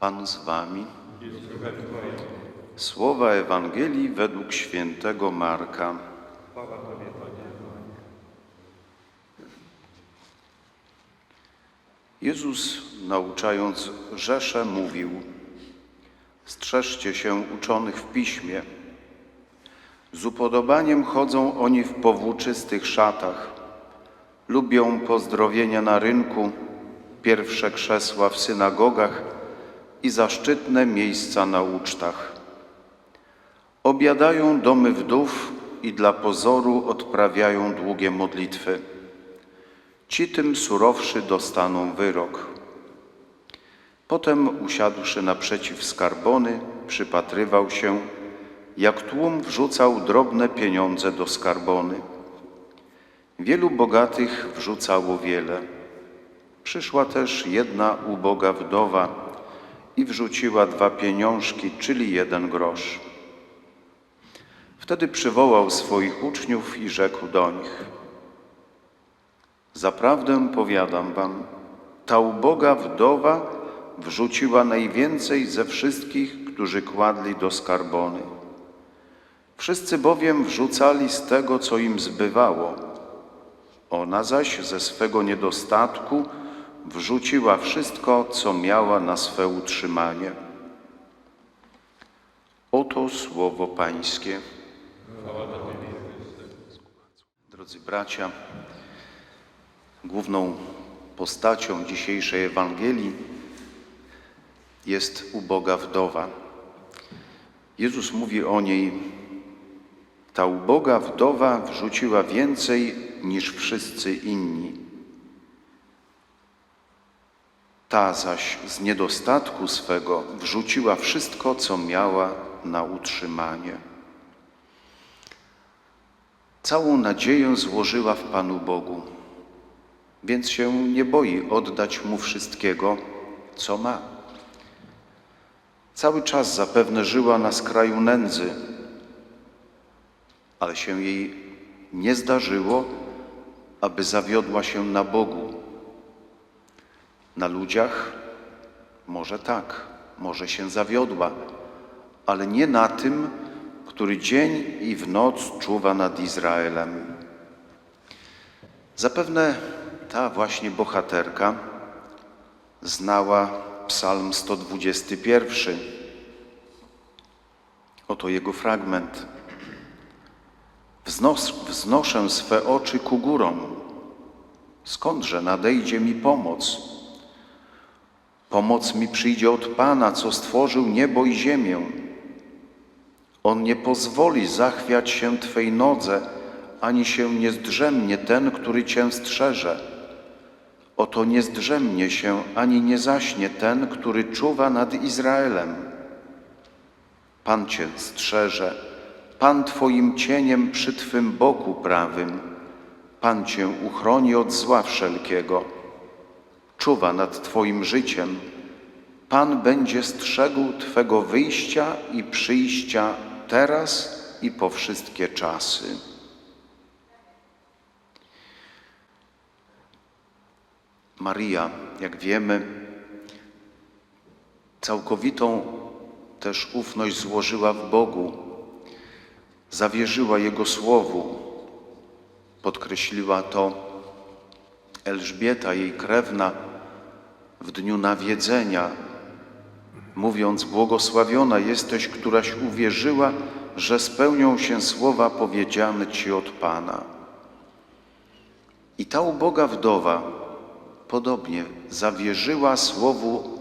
Pan z wami. Słowa Ewangelii według świętego Marka. Jezus, nauczając Rzeszę, mówił: Strzeżcie się uczonych w piśmie. Z upodobaniem chodzą oni w powłóczystych szatach, lubią pozdrowienia na rynku, pierwsze krzesła w synagogach i zaszczytne miejsca na ucztach. Obiadają domy wdów i dla pozoru odprawiają długie modlitwy. Ci tym surowszy dostaną wyrok. Potem usiadłszy naprzeciw skarbony, przypatrywał się, jak tłum wrzucał drobne pieniądze do skarbony. Wielu bogatych wrzucało wiele. Przyszła też jedna uboga wdowa i wrzuciła dwa pieniążki, czyli jeden grosz. Wtedy przywołał swoich uczniów i rzekł do nich: Zaprawdę powiadam wam, ta uboga wdowa wrzuciła najwięcej ze wszystkich, którzy kładli do skarbony. Wszyscy bowiem wrzucali z tego, co im zbywało. Ona zaś ze swego niedostatku wrzuciła wszystko, co miała na swe utrzymanie. Oto słowo Pańskie. Drodzy bracia, główną postacią dzisiejszej Ewangelii jest uboga wdowa. Jezus mówi o niej: Ta uboga wdowa wrzuciła więcej niż wszyscy inni. Ta zaś z niedostatku swego wrzuciła wszystko, co miała na utrzymanie. Całą nadzieję złożyła w Panu Bogu, więc się nie boi oddać Mu wszystkiego, co ma. Cały czas zapewne żyła na skraju nędzy, ale się jej nie zdarzyło, aby zawiodła się na Bogu. Na ludziach może tak, może się zawiodła, ale nie na tym, który dzień i w noc czuwa nad Izraelem. Zapewne ta właśnie bohaterka znała Psalm 121. Oto jego fragment. Wznos, wznoszę swe oczy ku górom. Skądże nadejdzie mi pomoc? Pomoc mi przyjdzie od Pana, co stworzył niebo i ziemię. On nie pozwoli zachwiać się Twej nodze, ani się nie zdrzemnie ten, który Cię strzeże. Oto nie zdrzemnie się, ani nie zaśnie ten, który czuwa nad Izraelem. Pan Cię strzeże, Pan Twoim cieniem przy Twym boku prawym. Pan Cię uchroni od zła wszelkiego. Czuwa nad Twoim życiem. Pan będzie strzegł Twego wyjścia i przyjścia teraz i po wszystkie czasy. Maria, jak wiemy, całkowitą też ufność złożyła w Bogu, zawierzyła Jego Słowu. Podkreśliła to Elżbieta, jej krewna, w dniu nawiedzenia, mówiąc: Błogosławiona jesteś, któraś uwierzyła, że spełnią się słowa powiedziane Ci od Pana. I ta uboga wdowa podobnie zawierzyła słowu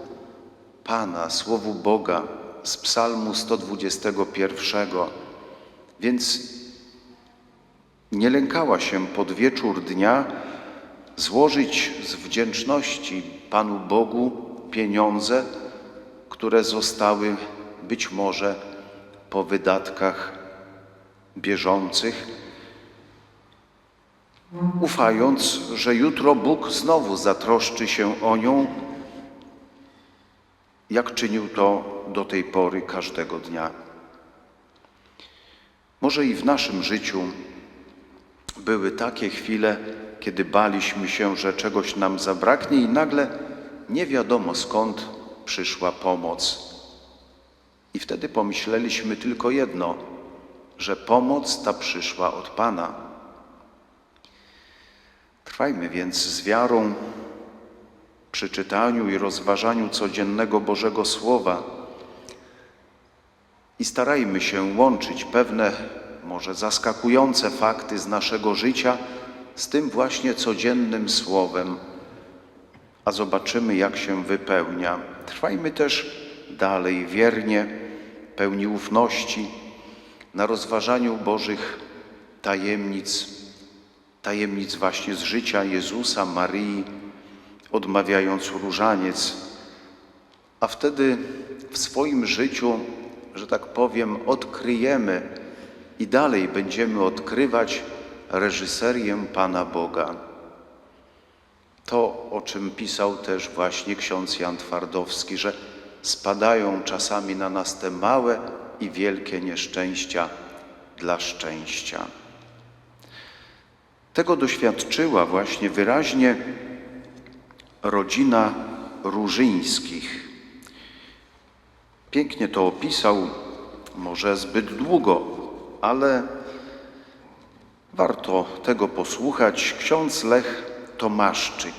Pana, słowu Boga z Psalmu 121, więc nie lękała się pod wieczór dnia złożyć z wdzięczności Panu Bogu pieniądze, które zostały być może po wydatkach bieżących, ufając, że jutro Bóg znowu zatroszczy się o nią, jak czynił to do tej pory każdego dnia. Może i w naszym życiu były takie chwile, kiedy baliśmy się, że czegoś nam zabraknie i nagle nie wiadomo skąd przyszła pomoc. I wtedy pomyśleliśmy tylko jedno, że pomoc ta przyszła od Pana. Trwajmy więc z wiarą przy czytaniu i rozważaniu codziennego Bożego Słowa i starajmy się łączyć pewne, może zaskakujące fakty z naszego życia z tym właśnie codziennym Słowem, a zobaczymy, jak się wypełnia. Trwajmy też dalej wiernie, pełni ufności na rozważaniu Bożych tajemnic, tajemnic właśnie z życia Jezusa, Maryi, odmawiając różaniec, a wtedy w swoim życiu, że tak powiem, odkryjemy i dalej będziemy odkrywać reżyserię Pana Boga. To, o czym pisał też właśnie ksiądz Jan Twardowski, że spadają czasami na nas te małe i wielkie nieszczęścia dla szczęścia. Tego doświadczyła właśnie wyraźnie rodzina Różyńskich. Pięknie to opisał, może zbyt długo, ale warto tego posłuchać. Ksiądz Lech Tomaszczyk.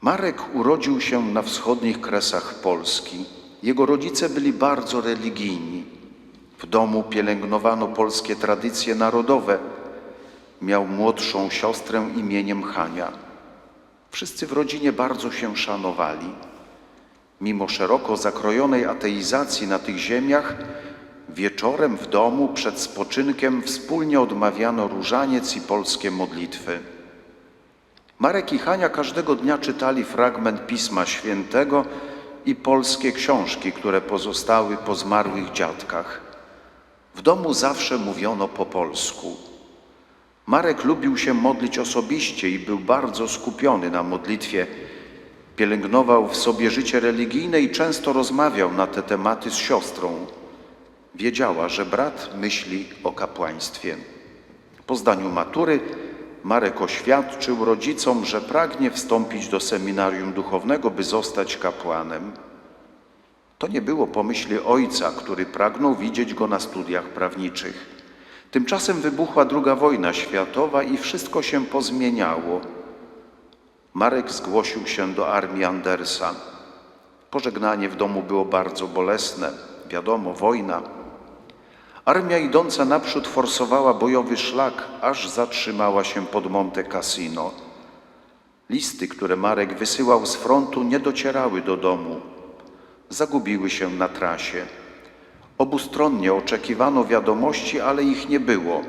Marek urodził się na wschodnich kresach Polski. Jego rodzice byli bardzo religijni. W domu pielęgnowano polskie tradycje narodowe. Miał młodszą siostrę imieniem Hania. Wszyscy w rodzinie bardzo się szanowali. Mimo szeroko zakrojonej ateizacji na tych ziemiach, wieczorem w domu przed spoczynkiem wspólnie odmawiano różaniec i polskie modlitwy. Marek i Hania każdego dnia czytali fragment Pisma Świętego i polskie książki, które pozostały po zmarłych dziadkach. W domu zawsze mówiono po polsku. Marek lubił się modlić osobiście i był bardzo skupiony na modlitwie. Pielęgnował w sobie życie religijne i często rozmawiał na te tematy z siostrą. Wiedziała, że brat myśli o kapłaństwie. Po zdaniu matury Marek oświadczył rodzicom, że pragnie wstąpić do seminarium duchownego, by zostać kapłanem. To nie było pomyśli ojca, który pragnął widzieć go na studiach prawniczych. Tymczasem wybuchła druga wojna światowa i wszystko się pozmieniało. Marek zgłosił się do armii Andersa. Pożegnanie w domu było bardzo bolesne. Wiadomo, wojna. Armia idąca naprzód forsowała bojowy szlak, aż zatrzymała się pod Monte Cassino. Listy, które Marek wysyłał z frontu, nie docierały do domu. Zagubiły się na trasie. Obustronnie oczekiwano wiadomości, ale ich nie było.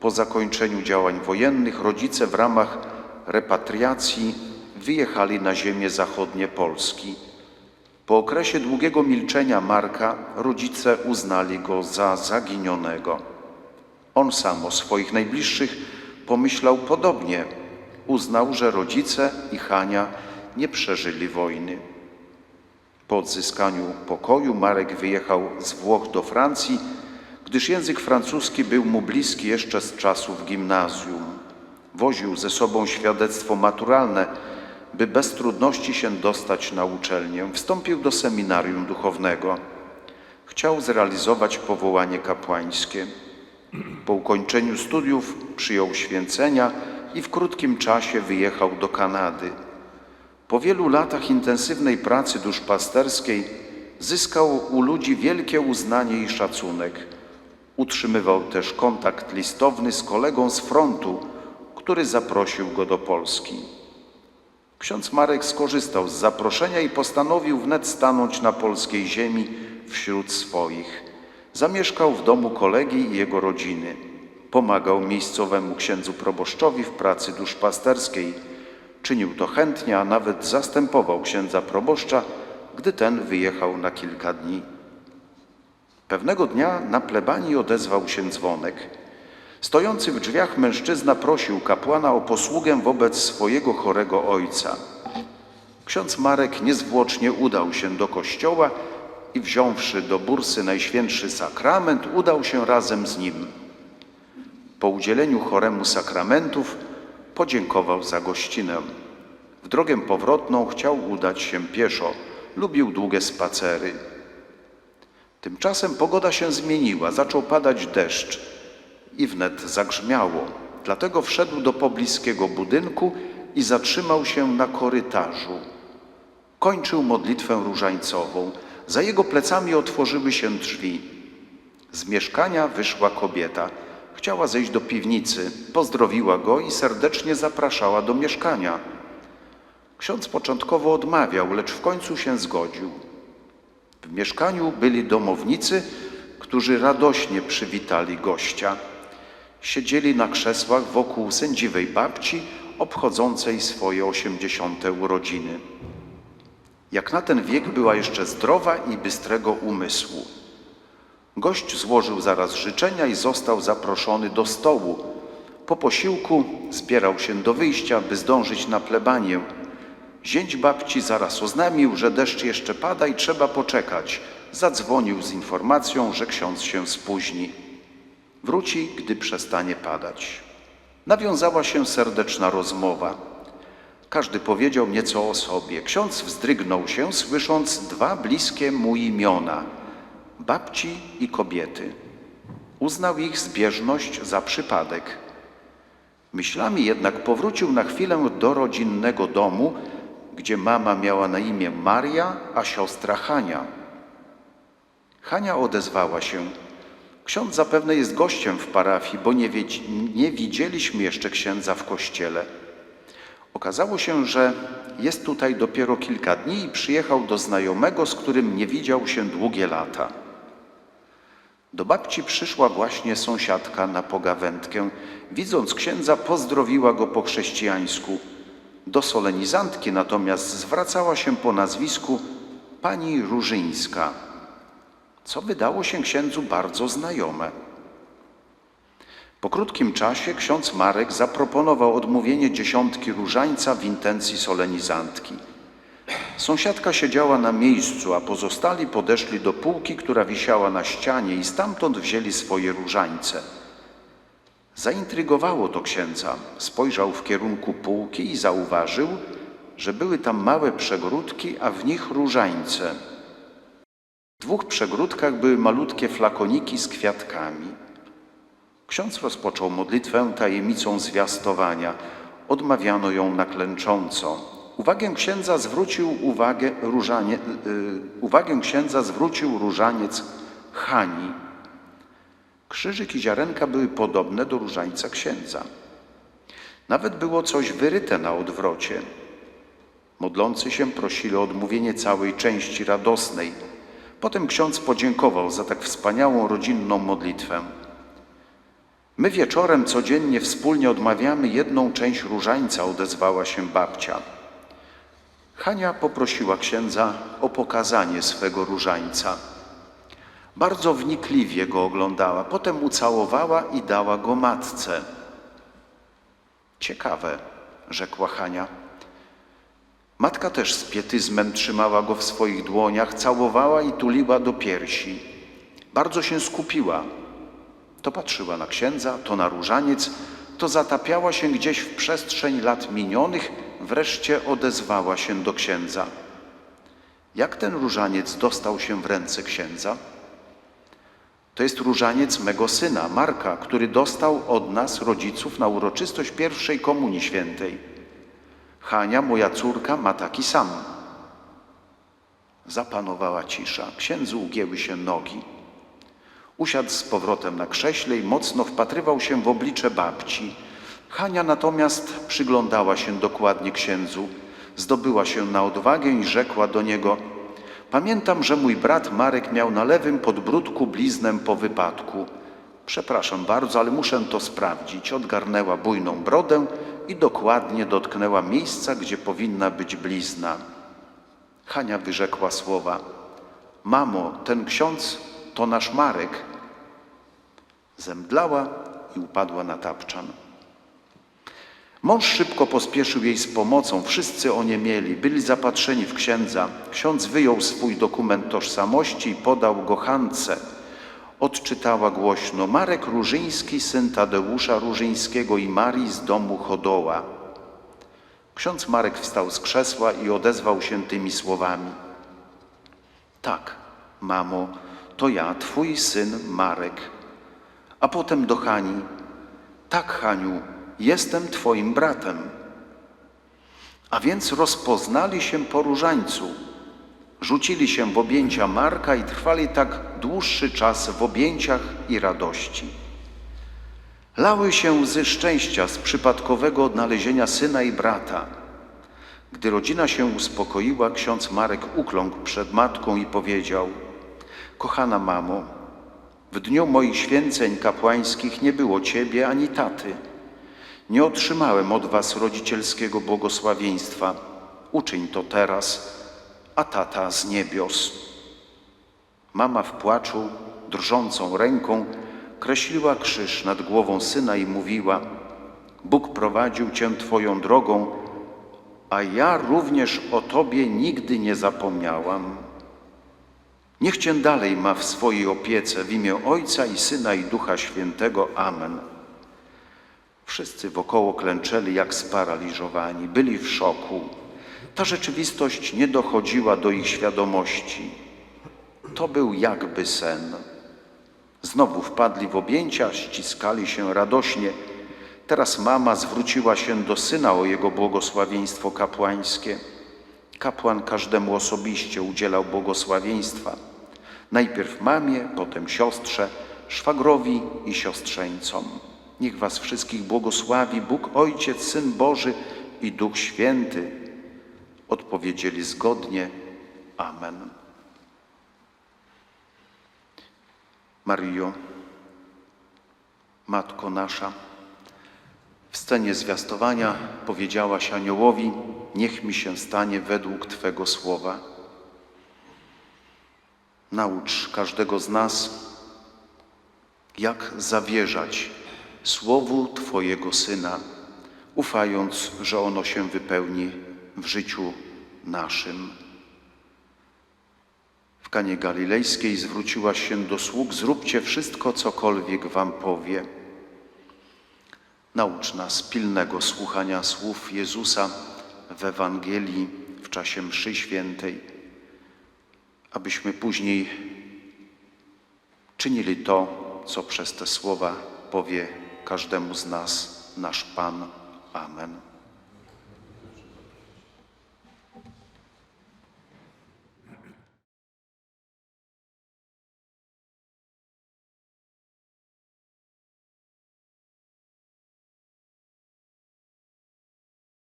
Po zakończeniu działań wojennych rodzice w ramach repatriacji wyjechali na ziemię zachodnie Polski. Po okresie długiego milczenia Marka rodzice uznali go za zaginionego. On sam o swoich najbliższych pomyślał podobnie. Uznał, że rodzice i Hania nie przeżyli wojny. Po odzyskaniu pokoju Marek wyjechał z Włoch do Francji, gdyż język francuski był mu bliski jeszcze z czasów gimnazjum. Woził ze sobą świadectwo maturalne, by bez trudności się dostać na uczelnię. Wstąpił do seminarium duchownego. Chciał zrealizować powołanie kapłańskie. Po ukończeniu studiów przyjął święcenia i w krótkim czasie wyjechał do Kanady. Po wielu latach intensywnej pracy duszpasterskiej zyskał u ludzi wielkie uznanie i szacunek. Utrzymywał też kontakt listowny z kolegą z frontu, który zaprosił go do Polski. Ksiądz Marek skorzystał z zaproszenia i postanowił wnet stanąć na polskiej ziemi wśród swoich. Zamieszkał w domu kolegi i jego rodziny. Pomagał miejscowemu księdzu proboszczowi w pracy duszpasterskiej. Czynił to chętnie, a nawet zastępował księdza proboszcza, gdy ten wyjechał na kilka dni. Pewnego dnia na plebanii odezwał się dzwonek. Stojący w drzwiach mężczyzna prosił kapłana o posługę wobec swojego chorego ojca. Ksiądz Marek niezwłocznie udał się do kościoła i wziąwszy do bursy najświętszy sakrament, udał się razem z nim. Po udzieleniu choremu sakramentów podziękował za gościnę. W drogę powrotną chciał udać się pieszo, lubił długie spacery. Tymczasem pogoda się zmieniła, zaczął padać deszcz i wnet zagrzmiało. Dlatego wszedł do pobliskiego budynku i zatrzymał się na korytarzu. Kończył modlitwę różańcową. Za jego plecami otworzyły się drzwi. Z mieszkania wyszła kobieta. Chciała zejść do piwnicy, pozdrowiła go i serdecznie zapraszała do mieszkania. Ksiądz początkowo odmawiał, lecz w końcu się zgodził. W mieszkaniu byli domownicy, którzy radośnie przywitali gościa. Siedzieli na krzesłach wokół sędziwej babci, obchodzącej swoje osiemdziesiąte urodziny. Jak na ten wiek była jeszcze zdrowa i bystrego umysłu. Gość złożył zaraz życzenia i został zaproszony do stołu. Po posiłku zbierał się do wyjścia, by zdążyć na plebanię. Zięć babci zaraz oznamił, że deszcz jeszcze pada i trzeba poczekać. Zadzwonił z informacją, że ksiądz się spóźni. Wróci, gdy przestanie padać. Nawiązała się serdeczna rozmowa. Każdy powiedział nieco o sobie. Ksiądz wzdrygnął się, słysząc dwa bliskie mu imiona babci i kobiety. Uznał ich zbieżność za przypadek. Myślami jednak powrócił na chwilę do rodzinnego domu, gdzie mama miała na imię Maria, a siostra Hania. Hania odezwała się. Ksiądz zapewne jest gościem w parafii, bo nie, nie widzieliśmy jeszcze księdza w kościele. Okazało się, że jest tutaj dopiero kilka dni i przyjechał do znajomego, z którym nie widział się długie lata. Do babci przyszła właśnie sąsiadka na pogawędkę. Widząc księdza, pozdrowiła go po chrześcijańsku. Do solenizantki natomiast zwracała się po nazwisku pani Różyńska, co wydało się księdzu bardzo znajome. Po krótkim czasie ksiądz Marek zaproponował odmówienie dziesiątki różańca w intencji solenizantki. Sąsiadka siedziała na miejscu, a pozostali podeszli do półki, która wisiała na ścianie i stamtąd wzięli swoje różańce. Zaintrygowało to księdza. Spojrzał w kierunku półki i zauważył, że były tam małe przegródki, a w nich różańce. W dwóch przegródkach były malutkie flakoniki z kwiatkami. Ksiądz rozpoczął modlitwę tajemnicą zwiastowania. Odmawiano ją na klęcząco. Uwagę księdza zwrócił uwagę, różanie, yy, uwagę księdza zwrócił różaniec Hani. Krzyżyk i ziarenka były podobne do różańca księdza. Nawet było coś wyryte na odwrocie. Modlący się prosili o odmówienie całej części radosnej. Potem ksiądz podziękował za tak wspaniałą rodzinną modlitwę. My wieczorem codziennie wspólnie odmawiamy jedną część różańca, odezwała się babcia. Hania poprosiła księdza o pokazanie swego różańca. Bardzo wnikliwie go oglądała, potem ucałowała i dała go matce. Ciekawe, rzekła Hania. Matka też z pietyzmem trzymała go w swoich dłoniach, całowała i tuliła do piersi. Bardzo się skupiła. To patrzyła na księdza, to na różaniec, to zatapiała się gdzieś w przestrzeń lat minionych, wreszcie odezwała się do księdza. Jak ten różaniec dostał się w ręce księdza? To jest różaniec mego syna, Marka, który dostał od nas, rodziców, na uroczystość pierwszej Komunii Świętej. Hania, moja córka, ma taki sam. Zapanowała cisza. Księdzu ugięły się nogi. Usiadł z powrotem na krześle i mocno wpatrywał się w oblicze babci. Hania natomiast przyglądała się dokładnie księdzu. Zdobyła się na odwagę i rzekła do niego: Pamiętam, że mój brat Marek miał na lewym podbródku bliznę po wypadku. Przepraszam bardzo, ale muszę to sprawdzić. Odgarnęła bujną brodę i dokładnie dotknęła miejsca, gdzie powinna być blizna. Hania wyrzekła słowa: Mamo, ten ksiądz to nasz Marek. Zemdlała i upadła na tapczan. Mąż szybko pospieszył jej z pomocą. Wszyscy oniemieli, byli zapatrzeni w księdza. Ksiądz wyjął swój dokument tożsamości i podał go Hance. Odczytała głośno Marek Różyński, syn Tadeusza Różyńskiego i Marii z domu Chodoła. Ksiądz Marek wstał z krzesła i odezwał się tymi słowami. Tak, mamo, to ja, twój syn Marek. A potem do Hani. Tak, Haniu, jestem twoim bratem. A więc rozpoznali się po różańcu. Rzucili się w objęcia Marka i trwali tak dłuższy czas w objęciach i radości. Lały się łzy szczęścia z przypadkowego odnalezienia syna i brata. Gdy rodzina się uspokoiła, ksiądz Marek ukląkł przed matką i powiedział: Kochana mamo, w dniu moich święceń kapłańskich nie było ciebie ani taty. Nie otrzymałem od was rodzicielskiego błogosławieństwa. Uczyń to teraz, a tata z niebios. Mama w płaczu, drżącą ręką, kreśliła krzyż nad głową syna i mówiła: Bóg prowadził cię twoją drogą, a ja również o tobie nigdy nie zapomniałam. Niech cię dalej ma w swojej opiece w imię Ojca i Syna i Ducha Świętego. Amen. Wszyscy wokoło klęczeli jak sparaliżowani, byli w szoku. Ta rzeczywistość nie dochodziła do ich świadomości. To był jakby sen. Znowu wpadli w objęcia, ściskali się radośnie. Teraz mama zwróciła się do syna o jego błogosławieństwo kapłańskie. Kapłan każdemu osobiście udzielał błogosławieństwa. Najpierw mamie, potem siostrze, szwagrowi i siostrzeńcom. Niech was wszystkich błogosławi Bóg Ojciec, Syn Boży i Duch Święty. Odpowiedzieli zgodnie. Amen. Maryjo, Matko nasza, w scenie zwiastowania powiedziałaś aniołowi, niech mi się stanie według Twego słowa. Naucz każdego z nas, jak zawierzać słowu Twojego Syna, ufając, że ono się wypełni w życiu naszym. W Kanie Galilejskiej zwróciłaś się do sług, zróbcie wszystko, cokolwiek wam powie. Naucz nas pilnego słuchania słów Jezusa w Ewangelii w czasie mszy świętej, abyśmy później czynili to, co przez te słowa powie każdemu z nas nasz Pan. Amen.